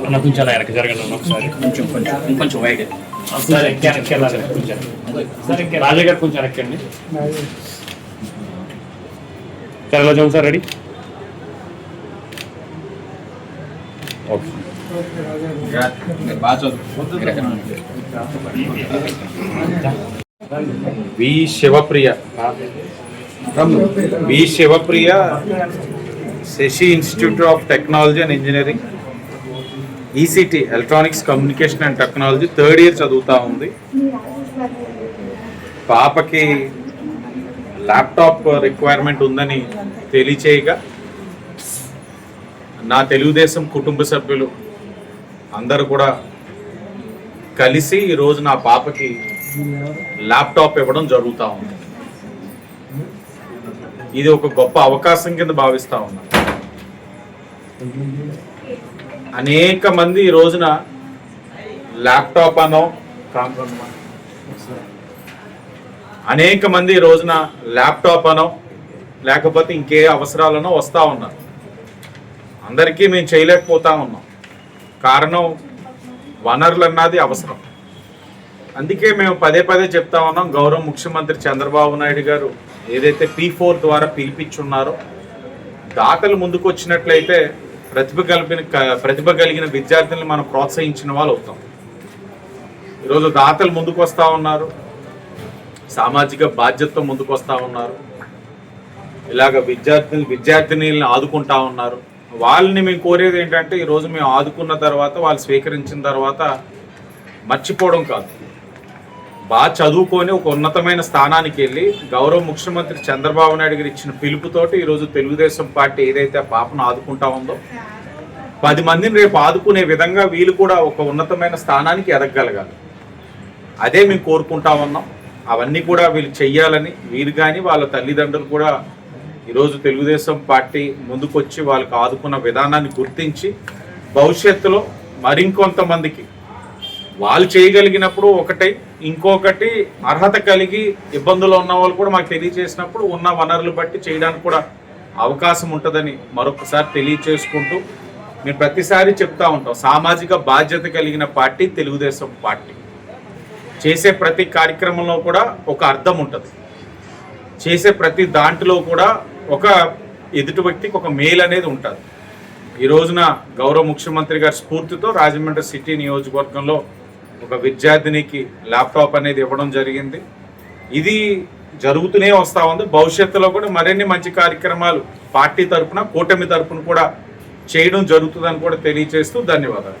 అన్న కొంచెం అలా వెనక్కి జరగండి అన్న ఒకసారి. కొంచెం కొంచెం ఇంకొంచెం వైడ్ సరే వెనక్కి వెనక్కి వెళ్ళాలి కొంచెం. రాజా గారు కొంచెం వెనక్కండి సరే ఎలా చూడండి sir ready? Okay. V Shivapriya. V Shivapriya. Sasi institute of technology and engineering ECT electronics communication and technology third year చదువుతూ ఉంది. పాపకి ల్యాప్టాప్ రిక్వైర్మెంట్ ఉందని తెలియచేయగా నా తెలుగుదేశం కుటుంబ సభ్యులు అందరూ కూడా కలిసి ఈరోజు నా పాపకి ల్యాప్టాప్ ఇవ్వడం జరుగుతూ ఉంది. ఇది ఒక గొప్ప అవకాశం కింద భావిస్తూ ఉన్నాను అనేక మంది ఈ రోజున ల్యాప్టాప్ అనో అనేక మంది ఈ రోజున ల్యాప్టాప్ అనో లేకపోతే ఇంకే అవసరాలనో వస్తూ ఉన్నారు. అందరికీ మేము చేయలేకపోతా ఉన్నాం. కారణం వనరులు అన్నది అవసరం. అందుకే మేము పదే పదే చెప్తా ఉన్నాం గౌరవ ముఖ్యమంత్రి చంద్రబాబు నాయుడు గారు ఏదైతే పీ ఫోర్ ద్వారా పిలిపించున్నారో దాతలు ముందుకు వచ్చినట్లయితే ప్రతిభ కలిపిన క- ప్రతిభ కలిగిన విద్యార్థులను మనం ప్రోత్సహించిన వాళ్ళు అవుతాం. ఈరోజు దాతలు ముందుకు వస్తూ ఉన్నారు. సామాజిక బాధ్యతతో ముందుకు వస్తూ ఉన్నారు. ఇలాగ విద్యార్థులు విద్యార్థినీలను ఆదుకుంటా ఉన్నారు. వాళ్ళని మేము కోరేది ఏంటంటే ఈరోజు మేము ఆదుకున్న తర్వాత వాళ్ళు స్వీకరించిన తర్వాత మర్చిపోవడం కాదు. బాగా చదువుకొని ఒక ఉన్నతమైన స్థానానికి వెళ్ళి గౌరవ ముఖ్యమంత్రి చంద్రబాబు నాయుడు గారు ఇచ్చిన పిలుపుతోటి ఈరోజు తెలుగుదేశం పార్టీ ఏదైతే పాపను ఆదుకుంటా ఉందో పది మందిని రేపు ఆదుకునే విధంగా వీళ్ళు కూడా ఒక ఉన్నతమైన స్థానానికి ఎదగగలగాలి. అదే మేము కోరుకుంటా ఉన్నాం. అవన్నీ కూడా వీళ్ళు చెయ్యాలని వీరు కానీ వాళ్ళ తల్లిదండ్రులు కూడా ఈరోజు తెలుగుదేశం పార్టీ ముందుకొచ్చి వాళ్ళకి ఆదుకున్న విధానాన్ని గుర్తించి భవిష్యత్తులో మరింకొంతమందికి వాళ్ళు చేయగలిగినప్పుడు ఒకటి ఇంకొకటి అర్హత కలిగి ఇబ్బందులు ఉన్న వాళ్ళు కూడా మాకు తెలియజేసినప్పుడు ఉన్న వనరులు బట్టి చేయడానికి కూడా అవకాశం ఉంటుందని మరొకసారి తెలియచేసుకుంటూ మేము ప్రతిసారి చెప్తా ఉంటాం. సామాజిక బాధ్యత కలిగిన పార్టీ తెలుగుదేశం పార్టీ. చేసే ప్రతి కార్యక్రమంలో కూడా ఒక అర్థం ఉంటుంది. చేసే ప్రతి దాంట్లో కూడా ఒక ఎదుటి వ్యక్తికి ఒక మేల్ అనేది ఉంటుంది. ఈ రోజున గౌరవ ముఖ్యమంత్రి గారి స్ఫూర్తితో రాజమండ్రి సిటీ నియోజకవర్గంలో ఒక విద్యార్థినికి ల్యాప్టాప్ అనేది ఇవ్వడం జరిగింది. ఇది జరుగుతూనే వస్తూ ఉంది. భవిష్యత్తులో కూడా మరిన్ని మంచి కార్యక్రమాలు పార్టీ తరపున కూటమి తరఫున కూడా చేయడం జరుగుతుందని కూడా తెలియజేస్తూ ధన్యవాదాలు.